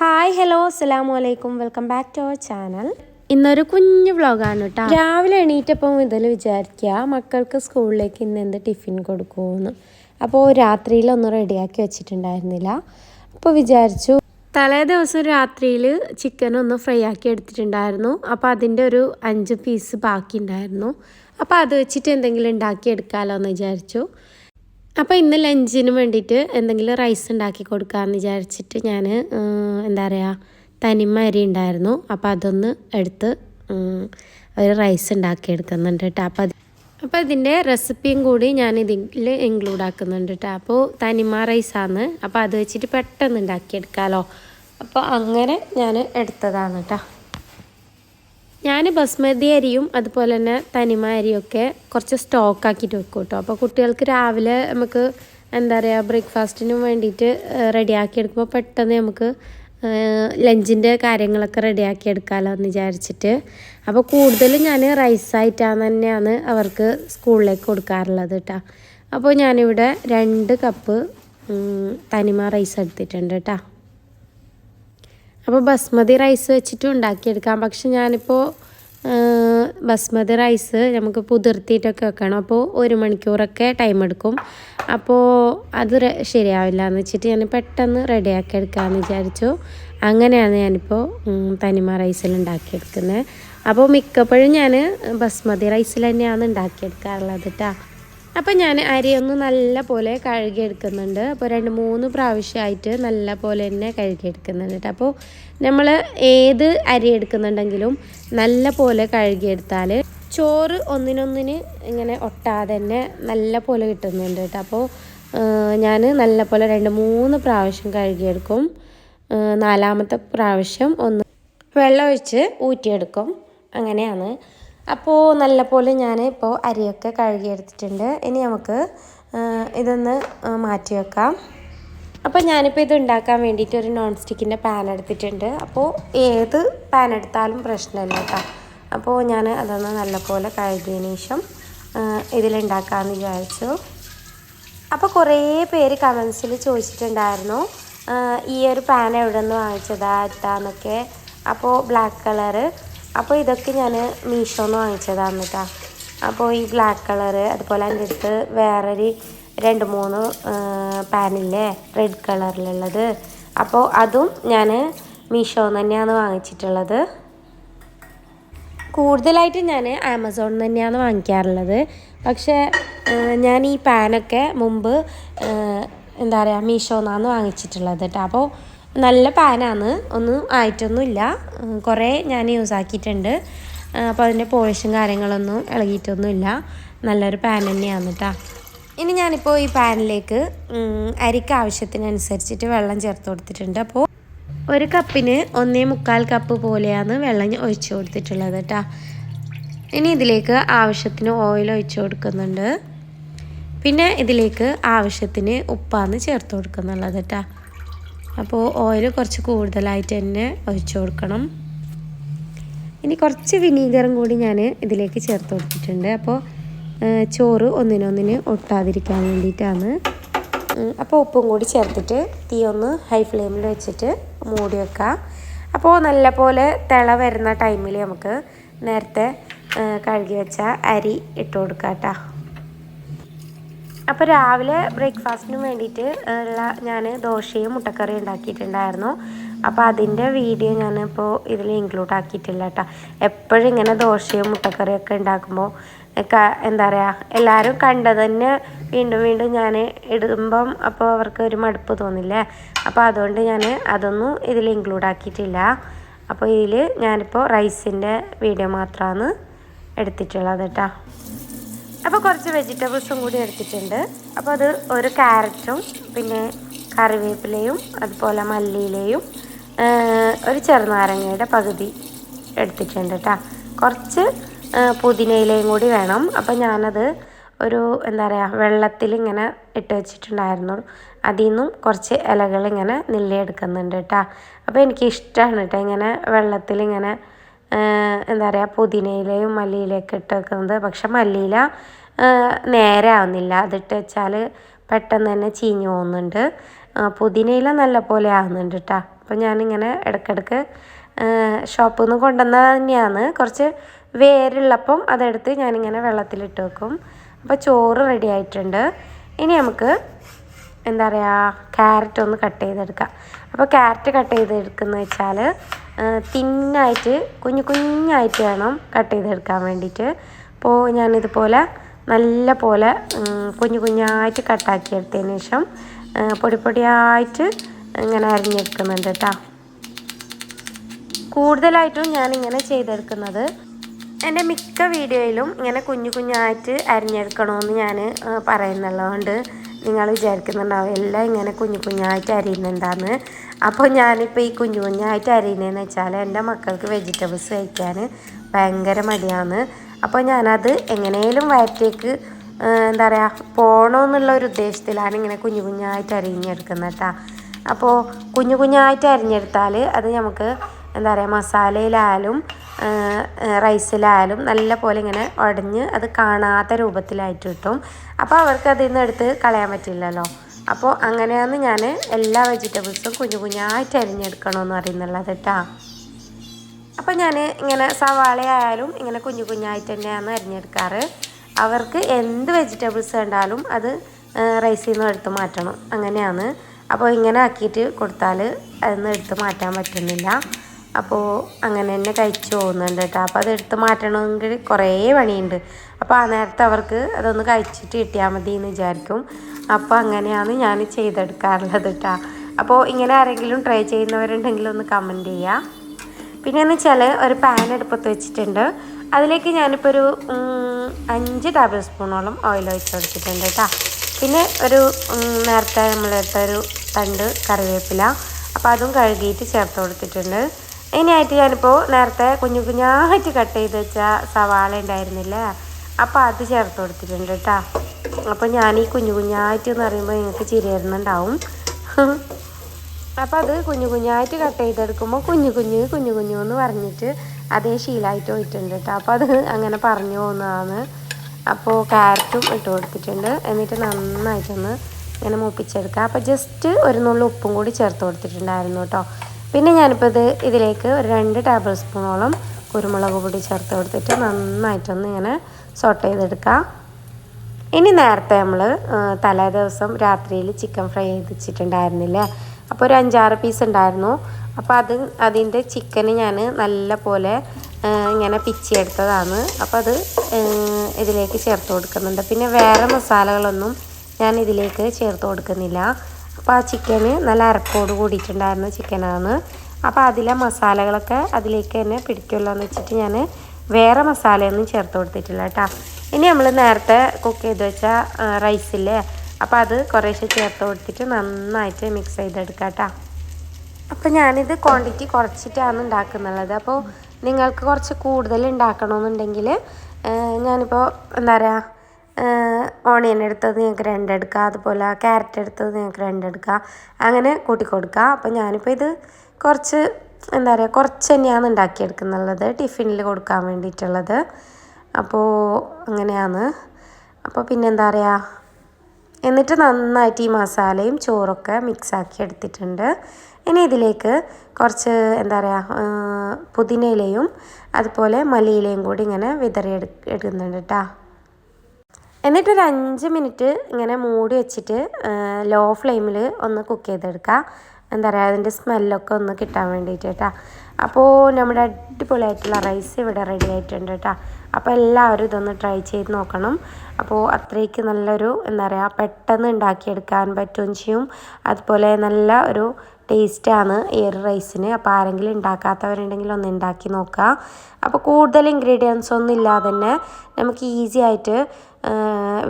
Hi hello അസ്സലാമു അലൈക്കും welcome back to our channel ഇന്നൊരു കുഞ്ഞു വ്ളോഗാണ് കേട്ടോ രാവിലെ എണീറ്റപ്പം ഇതിൽ വിചാരിക്കുക മക്കൾക്ക് സ്കൂളിലേക്ക് ഇന്ന് എന്ത് ടിഫിൻ കൊടുക്കുമെന്ന് അപ്പോൾ രാത്രിയിൽ രാത്രിയിലൊന്നും റെഡിയാക്കി വെച്ചിട്ടുണ്ടായിരുന്നില്ല. അപ്പോൾ വിചാരിച്ചു തലേ ദിവസം രാത്രിയിൽ ചിക്കൻ ഒന്ന് ഫ്രൈ ആക്കി എടുത്തിട്ടുണ്ടായിരുന്നു. അപ്പോൾ അതിന്റെ ഒരു അഞ്ച് പീസ് ബാക്കി ഉണ്ടായിരുന്നു അപ്പോൾ അത് വെച്ചിട്ട് എന്തെങ്കിലും ഉണ്ടാക്കി എടുക്കാമല്ലോ എന്ന് വിചാരിച്ചു. അപ്പോൾ ഇന്ന് ലഞ്ചിന് വേണ്ടിയിട്ട് എന്തെങ്കിലും റൈസ് ഉണ്ടാക്കി കൊടുക്കാമെന്ന് വിചാരിച്ചിട്ട് ഞാൻ എന്താ പറയുക തനിമ അരി ഉണ്ടായിരുന്നു. അപ്പോൾ അതൊന്ന് എടുത്ത് അവർ റൈസ് ഉണ്ടാക്കി എടുക്കുന്നുണ്ട് കേട്ടോ അപ്പോൾ അത് അപ്പോൾ ഇതിന്റെ റെസിപ്പിയും കൂടി ഞാൻ ഇതിൽ ഇൻക്ലൂഡ് ആക്കുന്നുണ്ട് കേട്ടോ അപ്പോൾ തനിമ റൈസാണ് അപ്പോൾ അത് വെച്ചിട്ട് പെട്ടെന്ന് ഉണ്ടാക്കിയെടുക്കാമല്ലോ അപ്പോൾ അങ്ങനെ ഞാൻ എടുത്തതാണ് കേട്ടോ ഞാൻ ബസ്മതി അരിയും അതുപോലെ തന്നെ തനിമ അരിയൊക്കെ കുറച്ച് സ്റ്റോക്ക് ആക്കിയിട്ട് വെക്കും കേട്ടോ അപ്പോൾ കുട്ടികൾക്ക് രാവിലെ നമുക്ക് എന്താ പറയുക ബ്രേക്ക്ഫാസ്റ്റിനും വേണ്ടിയിട്ട് റെഡിയാക്കി എടുക്കുമ്പോൾ പെട്ടെന്ന് നമുക്ക് ലഞ്ചിന്റെ കാര്യങ്ങളൊക്കെ റെഡിയാക്കി എടുക്കാമല്ലോ എന്ന് വിചാരിച്ചിട്ട്. അപ്പോൾ കൂടുതലും ഞാൻ റൈസായിട്ടാണ് തന്നെയാണ് അവർക്ക് സ്കൂളിലേക്ക് കൊടുക്കാറുള്ളത് കേട്ടോ അപ്പോൾ ഞാനിവിടെ രണ്ട് കപ്പ് തനിമ റൈസ് എടുത്തിട്ടുണ്ട് കേട്ടോ അപ്പോൾ ബസ്മതി റൈസ് വെച്ചിട്ടും ഉണ്ടാക്കിയെടുക്കാം. പക്ഷെ ഞാനിപ്പോൾ ബസ്മതി റൈസ് നമുക്ക് പുതിർത്തിയിട്ടൊക്കെ വെക്കണം. അപ്പോൾ ഒരു മണിക്കൂറൊക്കെ ടൈം എടുക്കും. അപ്പോൾ അത് ശരിയാവില്ല എന്ന് വെച്ചിട്ട് ഞാൻ പെട്ടെന്ന് റെഡിയാക്കി എടുക്കാമെന്ന് വിചാരിച്ചു. അങ്ങനെയാണ് ഞാനിപ്പോൾ തനിമ റൈസിൽ ഉണ്ടാക്കിയെടുക്കുന്നത് അപ്പോൾ മിക്കപ്പോഴും ഞാൻ ബസ്മതി റൈസിൽ തന്നെയാണ് ഉണ്ടാക്കിയെടുക്കാറുള്ളത് കേട്ടോ അപ്പം ഞാൻ അരി ഒന്ന് നല്ല പോലെ കഴുകിയെടുക്കുന്നുണ്ട്. അപ്പോൾ രണ്ട് മൂന്ന് പ്രാവശ്യമായിട്ട് നല്ല പോലെ തന്നെ കഴുകിയെടുക്കുന്നുണ്ട് കേട്ടോ. അപ്പോൾ നമ്മൾ ഏത് അരി എടുക്കുന്നുണ്ടെങ്കിലും നല്ല പോലെ കഴുകിയെടുത്താൽ ചോറ് ഒന്നിനൊന്നിന് ഇങ്ങനെ ഒട്ടാതെ തന്നെ നല്ല പോലെ കിട്ടുന്നുണ്ട് കേട്ടോ. അപ്പോൾ ഞാൻ നല്ല പോലെ രണ്ട് മൂന്ന് പ്രാവശ്യം കഴുകിയെടുക്കും. നാലാമത്തെ പ്രാവശ്യം ഒന്ന് വെള്ളം ഒഴിച്ച് ഊറ്റിയെടുക്കും. അങ്ങനെയാണ് അപ്പോൾ നല്ലപോലെ ഞാൻ ഇപ്പോൾ അരിയൊക്കെ കഴുകിയെടുത്തിട്ടുണ്ട്. ഇനി നമുക്ക് ഇതൊന്ന് മാറ്റി വെക്കാം. അപ്പോൾ ഞാനിപ്പോൾ ഇത് ഉണ്ടാക്കാൻ വേണ്ടിയിട്ട് ഒരു നോൺ സ്റ്റിക്കിന്റെ പാൻ എടുത്തിട്ടുണ്ട്. അപ്പോൾ ഏത് പാൻ എടുത്താലും പ്രശ്നമില്ല കേട്ടോ. അപ്പോൾ ഞാൻ അതൊന്ന് നല്ലപോലെ കഴുകിയതിന് ശേഷം ഇതിലുണ്ടാക്കാമെന്ന് വിചാരിച്ചു. അപ്പോൾ കുറേ പേര് കമൻസിൽ ചോദിച്ചിട്ടുണ്ടായിരുന്നു ഈ ഒരു പാൻ എവിടെ നിന്ന് വാങ്ങിച്ചതാ എത്താന്നൊക്കെ അപ്പോൾ ബ്ലാക്ക് കളറ് അപ്പോൾ ഇതൊക്കെ ഞാൻ മീഷോന്ന് വാങ്ങിച്ചതാണ് കേട്ടോ അപ്പോൾ ഈ ബ്ലാക്ക് കളറ് അതുപോലെ എന്റെ അടുത്ത് വേറൊരു രണ്ട് മൂന്ന് പാനില്ലേ റെഡ് കളറിലുള്ളത് അപ്പോൾ അതും ഞാൻ മീഷോന്ന് തന്നെയാണ് വാങ്ങിച്ചിട്ടുള്ളത്. കൂടുതലായിട്ട് ഞാൻ ആമസോണിൽ തന്നെയാണ് വാങ്ങിക്കാറുള്ളത്. പക്ഷേ ഞാൻ ഈ പാനൊക്കെ മുമ്പ് എന്താ പറയുക മീഷോന്നാണ് വാങ്ങിച്ചിട്ടുള്ളത് കേട്ടോ അപ്പോൾ നല്ല പാനാണ്. ഒന്നും ആയിട്ടൊന്നുമില്ല. കുറേ ഞാൻ യൂസ് ആക്കിയിട്ടുണ്ട്. അപ്പോൾ അതിന്റെ പോളിഷും കാര്യങ്ങളൊന്നും ഇളകിയിട്ടൊന്നുമില്ല. നല്ലൊരു പാൻ തന്നെയാണ് കേട്ടോ ഇനി ഞാനിപ്പോൾ ഈ പാനിലേക്ക് അരിക്ക് ആവശ്യത്തിനനുസരിച്ചിട്ട് വെള്ളം ചേർത്ത് കൊടുത്തിട്ടുണ്ട്. അപ്പോൾ ഒരു കപ്പിന് ഒന്നേ മുക്കാൽ കപ്പ് പോലെയാണ് വെള്ളം ഒഴിച്ച് കൊടുത്തിട്ടുള്ളത് കേട്ടോ ഇനി ഇതിലേക്ക് ആവശ്യത്തിന് ഓയിൽ ഒഴിച്ചു കൊടുക്കുന്നുണ്ട്. പിന്നെ ഇതിലേക്ക് ആവശ്യത്തിന് ഉപ്പാന്ന് ചേർത്ത് കൊടുക്കുന്നുള്ളത് കേട്ടോ അപ്പോൾ ഓയിൽ കുറച്ച് കൂടുതലായിട്ട് തന്നെ ഒഴിച്ചു കൊടുക്കണം. ഇനി കുറച്ച് വിനീഗറും കൂടി ഞാൻ ഇതിലേക്ക് ചേർത്ത് കൊടുത്തിട്ടുണ്ട്. അപ്പോൾ ചോറ് ഒന്നിനൊന്നിന് ഒട്ടാതിരിക്കാൻ വേണ്ടിയിട്ടാണ്. അപ്പോൾ ഉപ്പും കൂടി ചേർത്തിട്ട് തീ ഒന്ന് ഹൈ ഫ്ലെയിമിൽ വെച്ചിട്ട് മൂടി വെക്കുക അപ്പോൾ നല്ല പോലെ തിള വരുന്ന ടൈമിൽ നമുക്ക് നേരത്തെ കഴുകി വെച്ച അരി ഇട്ട് കൊടുക്കാം കേട്ടോ അപ്പോൾ രാവിലെ ബ്രേക്ക്ഫാസ്റ്റിന് വേണ്ടിയിട്ട് ഉള്ള ഞാൻ ദോശയും മുട്ടക്കറിയും ഉണ്ടാക്കിയിട്ടുണ്ടായിരുന്നു. അപ്പോൾ അതിന്റെ വീഡിയോ ഞാനിപ്പോൾ ഇതിൽ ഇൻക്ലൂഡ് ആക്കിയിട്ടില്ല കേട്ടോ എപ്പോഴും ഇങ്ങനെ ദോശയും മുട്ടക്കറിയും ഒക്കെ ഉണ്ടാക്കുമ്പോൾ എന്താ പറയുക എല്ലാവരും കണ്ടത് തന്നെ വീണ്ടും വീണ്ടും ഞാൻ ഇടുമ്പം അപ്പോൾ അവർക്ക് ഒരു മടുപ്പ് തോന്നില്ലേ? അപ്പോൾ അതുകൊണ്ട് ഞാൻ അതൊന്നും ഇതിൽ ഇൻക്ലൂഡ് ആക്കിയിട്ടില്ല. അപ്പോൾ ഇതിൽ ഞാനിപ്പോൾ റൈസിന്റെ വീഡിയോ മാത്രമാണ് എടുത്തിട്ടുള്ളത് കേട്ടോ അപ്പോൾ കുറച്ച് വെജിറ്റബിൾസും കൂടി എടുത്തിട്ടുണ്ട്. അപ്പോൾ അത് ഒരു ക്യാരറ്റും പിന്നെ കറിവേപ്പിലയും അതുപോലെ മല്ലിയിലയും ഒരു ചെറുനാരങ്ങയുടെ പകുതി എടുത്തിട്ടുണ്ട് കേട്ടോ കുറച്ച് പുതിനയിലയും കൂടി വേണം. അപ്പോൾ ഞാനത് ഒരു എന്താ പറയുക വെള്ളത്തിൽ ഇങ്ങനെ ഇട്ട് വെച്ചിട്ടുണ്ടായിരുന്നു. അതിൽ നിന്നും കുറച്ച് ഇലകൾ ഇങ്ങനെ നെല്ലിയെടുക്കുന്നുണ്ട് കേട്ടോ അപ്പോൾ എനിക്കിഷ്ടമാണ് കേട്ടോ ഇങ്ങനെ വെള്ളത്തിൽ ഇങ്ങനെ എന്താ പറയുക പുതിനയിലയും മല്ലിയിലയൊക്കെ ഇട്ട് വെക്കുന്നത് പക്ഷെ മല്ലിയില നേരെ ആവുന്നില്ല. അതിട്ട് വെച്ചാൽ പെട്ടെന്ന് തന്നെ ചീഞ്ഞു പോകുന്നുണ്ട്. പുതിനയില നല്ല പോലെ ആവുന്നുണ്ട് കേട്ടോ അപ്പം ഞാനിങ്ങനെ ഇടയ്ക്കിടയ്ക്ക് ഷോപ്പിൽ നിന്ന് കൊണ്ടുവന്നത് തന്നെയാണ്. കുറച്ച് വേരുള്ളപ്പം അതെടുത്ത് ഞാനിങ്ങനെ വെള്ളത്തിലിട്ട് വെക്കും. അപ്പോൾ ചോറ് റെഡി ആയിട്ടുണ്ട്. ഇനി നമുക്ക് എന്താ പറയുക ക്യാരറ്റ് ഒന്ന് കട്ട് ചെയ്തെടുക്കാം. അപ്പോൾ ക്യാരറ്റ് കട്ട് ചെയ്തെടുക്കുന്ന വെച്ചാൽ തിന്നായിട്ട് കുഞ്ഞു കുഞ്ഞായിട്ട് വേണം കട്ട് ചെയ്തെടുക്കാൻ വേണ്ടിയിട്ട്. അപ്പോൾ ഞാനിതുപോലെ നല്ല പോലെ കുഞ്ഞു കുഞ്ഞായിട്ട് കട്ടാക്കി എടുത്തതിന് ശേഷം പൊടി പൊടിയായിട്ട് ഇങ്ങനെ അരിഞ്ഞെടുക്കുന്നുണ്ട് കേട്ടോ കൂടുതലായിട്ടും ഞാനിങ്ങനെ ചെയ്തെടുക്കുന്നത് എന്റെ മിക്ക വീഡിയോയിലും ഇങ്ങനെ കുഞ്ഞു കുഞ്ഞായിട്ട് അരിഞ്ഞെടുക്കണമെന്ന് ഞാൻ പറയുന്നുള്ളതുകൊണ്ട് നിങ്ങൾ വിചാരിക്കുന്നുണ്ടാവും എല്ലാം ഇങ്ങനെ കുഞ്ഞു കുഞ്ഞായിട്ട് അരിയുന്നുണ്ടാന്ന്. അപ്പോൾ ഞാനിപ്പോൾ ഈ കുഞ്ഞു കുഞ്ഞായിട്ട് അരിയുന്നതെന്ന് വെച്ചാൽ എന്റെ മക്കൾക്ക് വെജിറ്റബിൾസ് കഴിക്കാൻ ഭയങ്കര മടിയാണ്. അപ്പോൾ ഞാനത് എങ്ങനെയും വയറ്റേക്ക് എന്താ പറയുക പോകണമെന്നുള്ള ഒരു ഉദ്ദേശത്തിലാണ് ഇങ്ങനെ കുഞ്ഞു കുഞ്ഞായിട്ട് അരിഞ്ഞെടുക്കുന്നത് കേട്ടോ. അപ്പോൾ കുഞ്ഞു കുഞ്ഞായിട്ട് അരിഞ്ഞെടുത്താൽ അത് നമുക്ക് എന്താ പറയുക മസാലയിലായാലും റൈസിലായാലും നല്ല പോലെ ഇങ്ങനെ ഉടഞ്ഞ് അത് കാണാത്ത രൂപത്തിലായിട്ട് കിട്ടും. അപ്പോൾ അവർക്ക് അതിൽ നിന്ന് എടുത്ത് കളയാൻ പറ്റില്ലല്ലോ. അപ്പോൾ അങ്ങനെയാണ് ഞാൻ എല്ലാ വെജിറ്റബിൾസും കുഞ്ഞു കുഞ്ഞായിട്ട് അരിഞ്ഞെടുക്കണമെന്ന് പറയുന്നുള്ളത് കേട്ടോ അപ്പോൾ ഞാൻ ഇങ്ങനെ സവാളയായാലും ഇങ്ങനെ കുഞ്ഞു കുഞ്ഞായിട്ട് തന്നെയാണ് അരിഞ്ഞെടുക്കാറ്. അവർക്ക് എന്ത് വെജിറ്റബിൾസ് കണ്ടാലും അത് റൈസിൽ നിന്ന് എടുത്ത് മാറ്റണം. അങ്ങനെയാണ്. അപ്പോൾ ഇങ്ങനെ ആക്കിയിട്ട് കൊടുത്താൽ അതിൽ നിന്ന് എടുത്ത് മാറ്റാൻ പറ്റുന്നില്ല. അപ്പോൾ അങ്ങനെ തന്നെ കഴിച്ചു പോകുന്നുണ്ട് കേട്ടോ. അപ്പോൾ അതെടുത്ത് മാറ്റണമെങ്കിൽ കുറേ പണിയുണ്ട്. അപ്പോൾ ആ നേരത്തെ അവർക്ക് അതൊന്ന് കഴിച്ചിട്ട് കിട്ടിയാൽ മതി എന്ന് വിചാരിക്കും. അപ്പോൾ അങ്ങനെയാണ് ഞാൻ ചെയ്തെടുക്കാറുള്ളത് കേട്ടോ. അപ്പോൾ ഇങ്ങനെ ആരെങ്കിലും ട്രൈ ചെയ്യുന്നവരുണ്ടെങ്കിൽ ഒന്ന് കമന്റ് ചെയ്യുക പിന്നെ എന്ന് വെച്ചാൽ ഒരു പാൻ എടുപ്പത്ത് വെച്ചിട്ടുണ്ട്. അതിലേക്ക് ഞാനിപ്പോൾ ഒരു അഞ്ച് ടേബിൾ സ്പൂണോളം ഓയിൽ ഒഴിച്ച് കൊടുത്തിട്ടുണ്ട് കേട്ടോ. പിന്നെ ഒരു നേരത്തെ നമ്മളെടുത്ത ഒരു തണ്ട് കറിവേപ്പില. അപ്പോൾ അതും കഴുകിയിട്ട് ചേർത്ത് കൊടുത്തിട്ടുണ്ട്. ഇനിയായിട്ട് ഞാനിപ്പോൾ നേരത്തെ കുഞ്ഞു കുഞ്ഞായിട്ട് കട്ട് ചെയ്ത് വെച്ച സവാള ഉണ്ടായിരുന്നില്ലേ അപ്പോൾ അത് ചേർത്ത് കൊടുത്തിട്ടുണ്ട് കേട്ടോ അപ്പോൾ ഞാൻ ഈ കുഞ്ഞു കുഞ്ഞായിട്ട് എന്ന് പറയുമ്പോൾ നിങ്ങൾക്ക് ചിരി വരുന്നുണ്ടാവും അപ്പോൾ അത് കുഞ്ഞു കുഞ്ഞായിട്ട് കട്ട് ചെയ്തെടുക്കുമ്പോൾ കുഞ്ഞു കുഞ്ഞു കുഞ്ഞു കുഞ്ഞു എന്ന് പറഞ്ഞിട്ട് അതേ ശീലമായിട്ട് പോയിട്ടുണ്ട് കേട്ടോ അപ്പോൾ അത് അങ്ങനെ പറഞ്ഞു പോകുന്നതാണ് അപ്പോൾ ക്യാരറ്റും ഇട്ട് കൊടുത്തിട്ടുണ്ട്. എന്നിട്ട് നന്നായിട്ടൊന്ന് ഇങ്ങനെ മൂപ്പിച്ചെടുക്കുക അപ്പോൾ ജസ്റ്റ് ഒരു നുള്ളു ഉപ്പും കൂടി ചേർത്ത് കൊടുത്തിട്ടുണ്ടായിരുന്നു കേട്ടോ പിന്നെ ഞാനിപ്പോൾ ഇത് ഇതിലേക്ക് ഒരു രണ്ട് ടേബിൾ സ്പൂണോളം കുരുമുളക് പൊടി ചേർത്ത് കൊടുത്തിട്ട് നന്നായിട്ടൊന്ന് ഇങ്ങനെ സോട്ട് ചെയ്തെടുക്കാം. ഇനി നേരത്തെ നമ്മൾ തലേ ദിവസം രാത്രിയിൽ ചിക്കൻ ഫ്രൈ ചെയ്ത് വെച്ചിട്ടുണ്ടായിരുന്നില്ലേ അപ്പോൾ ഒരു അഞ്ചാറ് പീസ് ഉണ്ടായിരുന്നു. അപ്പോൾ അത് അതിന്റെ ചിക്കന് ഞാൻ നല്ല പോലെ ഇങ്ങനെ പിച്ചിയെടുത്തതാണ്. അപ്പോൾ അത് ഇതിലേക്ക് ചേർത്ത് കൊടുക്കുന്നുണ്ട്. പിന്നെ വേറെ മസാലകളൊന്നും ഞാൻ ഇതിലേക്ക് ചേർത്ത് കൊടുക്കുന്നില്ല. അപ്പോൾ ആ ചിക്കന് നല്ല അരപ്പോട് കൂടിയിട്ടുണ്ടായിരുന്ന ചിക്കനാണ് അപ്പോൾ അതിലെ മസാലകളൊക്കെ അതിലേക്ക് തന്നെ പിടിക്കുമല്ലോ എന്ന് വെച്ചിട്ട് ഞാൻ വേറെ മസാലയൊന്നും ചേർത്ത് കൊടുത്തിട്ടില്ല കേട്ടോ. ഇനി നമ്മൾ നേരത്തെ കുക്ക് ചെയ്ത് വെച്ച റൈസില്ലേ അപ്പോൾ അത് കുറേശ്ശെ ചേർത്ത് കൊടുത്തിട്ട് നന്നായിട്ട് മിക്സ് ചെയ്തെടുക്കാം കേട്ടോ. അപ്പോൾ ഞാനിത് ക്വാണ്ടിറ്റി കുറച്ചിട്ടാണ് ഉണ്ടാക്കുന്നുള്ളത്. അപ്പോൾ നിങ്ങൾക്ക് കുറച്ച് കൂടുതൽ ഉണ്ടാക്കണമെന്നുണ്ടെങ്കിൽ ഞാനിപ്പോൾ എന്താ പറയുക ഓണിയൻ എടുത്തത് നിങ്ങൾക്ക് രണ്ടെടുക്കുക അതുപോലെ ക്യാരറ്റ് എടുത്തത് നിങ്ങൾക്ക് രണ്ടെടുക്കുക അങ്ങനെ കൂട്ടിക്കൊടുക്കുക അപ്പോൾ ഞാനിപ്പോൾ ഇത് കുറച്ച് എന്താ പറയുക കുറച്ച് തന്നെയാണ് ഉണ്ടാക്കിയെടുക്കുന്നുള്ളത് ടിഫിനിൽ കൊടുക്കാൻ വേണ്ടിയിട്ടുള്ളത്. അപ്പോൾ അങ്ങനെയാണ്. അപ്പോൾ പിന്നെന്താ പറയുക എന്നിട്ട് നന്നായിട്ട് ഈ മസാലയും ചോറൊക്കെ മിക്സാക്കി എടുത്തിട്ടുണ്ട്. ഇനി ഇതിലേക്ക് കുറച്ച് എന്താ പറയുക പുതിനയിലയും അതുപോലെ മല്ലിയിലയും കൂടി ഇങ്ങനെ വിതറി എടു എടുക്കുന്നുണ്ട് കേട്ടോ. എന്നിട്ടൊരു അഞ്ച് മിനിറ്റ് ഇങ്ങനെ മൂടി വെച്ചിട്ട് ലോ ഫ്ലെയിമിൽ ഒന്ന് കുക്ക് ചെയ്തെടുക്കുക എന്താ പറയുക അതിന്റെ സ്മെല്ലൊക്കെ ഒന്ന് കിട്ടാൻ വേണ്ടിയിട്ട് കേട്ടോ. അപ്പോൾ നമ്മുടെ അടിപൊളിയായിട്ടുള്ള റൈസ് ഇവിടെ റെഡി ആയിട്ടുണ്ട് കേട്ടോ. അപ്പോൾ എല്ലാവരും ഇതൊന്ന് ട്രൈ ചെയ്ത് നോക്കണം. അപ്പോൾ അത്രയ്ക്ക് നല്ലൊരു എന്താ പറയുക പെട്ടെന്ന് ഉണ്ടാക്കിയെടുക്കാൻ പറ്റുകയും ചെയ്യും. അതുപോലെ നല്ല ഒരു ടേസ്റ്റാണ് ഈ ഒരു റൈസിന്. അപ്പോൾ ആരെങ്കിലും ഉണ്ടാക്കാത്തവരുണ്ടെങ്കിൽ ഒന്ന് ഉണ്ടാക്കി നോക്കുക. അപ്പോൾ കൂടുതൽ ഇൻഗ്രീഡിയൻസ് ഒന്നും ഇല്ലാതെ തന്നെ നമുക്ക് ഈസി ആയിട്ട്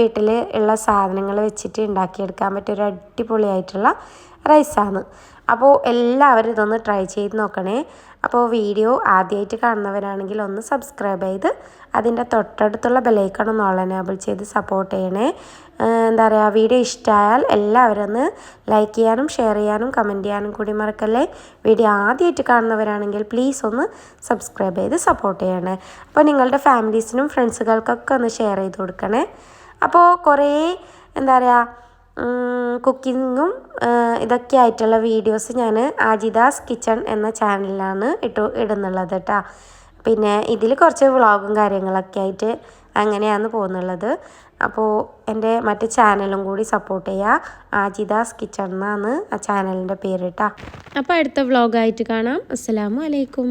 വീട്ടിൽ ഉള്ള സാധനങ്ങൾ വെച്ചിട്ട് ഉണ്ടാക്കിയെടുക്കാൻ പറ്റിയ ഒരു അടിപൊളിയായിട്ടുള്ള റൈസാണ് അപ്പോൾ എല്ലാവരും ഇതൊന്ന് ട്രൈ ചെയ്ത് നോക്കണേ. അപ്പോൾ വീഡിയോ ആദ്യമായിട്ട് കാണുന്നവരാണെങ്കിൽ ഒന്ന് സബ്സ്ക്രൈബ് ചെയ്ത് അതിന്റെ തൊട്ടടുത്തുള്ള ബെലൈക്കൺ ഒന്ന് ഓൾ എനേബിൾ ചെയ്ത് സപ്പോർട്ട് ചെയ്യണേ. എന്താ പറയുക വീഡിയോ ഇഷ്ടമായാൽ എല്ലാവരും ഒന്ന് ലൈക്ക് ചെയ്യാനും ഷെയർ ചെയ്യാനും കമന്റ് ചെയ്യാനും കൂടി മറക്കല്ലേ. വീഡിയോ ആദ്യമായിട്ട് കാണുന്നവരാണെങ്കിൽ പ്ലീസ് ഒന്ന് സബ്സ്ക്രൈബ് ചെയ്ത് സപ്പോർട്ട് ചെയ്യണേ. അപ്പോൾ നിങ്ങളുടെ ഫാമിലീസിനും ഫ്രണ്ട്സുകൾക്കൊക്കെ ഒന്ന് ഷെയർ ചെയ്ത് കൊടുക്കണേ. അപ്പോൾ കുറേ എന്താ പറയുക കുക്കിങ്ങും ഇതൊക്കെ ആയിട്ടുള്ള വീഡിയോസ് ഞാൻ ആജിദാസ് കിച്ചൺ എന്ന ചാനലിലാണ് ഇട്ടു ഇടുന്നുള്ളത് കേട്ടോ പിന്നെ ഇതിൽ കുറച്ച് വ്ളോഗും കാര്യങ്ങളൊക്കെ ആയിട്ട് അങ്ങനെയാണ് പോകുന്നുള്ളത്. അപ്പോൾ എന്റെ മറ്റ് ചാനലും കൂടി സപ്പോർട്ട് ചെയ്യുക ആജിദാസ് കിച്ചൺ എന്നാണ് ആ ചാനലിന്റെ പേര് കേട്ടോ അപ്പോൾ അടുത്ത വ്ളോഗായിട്ട് കാണാം. അസ്സാം അലൈക്കും.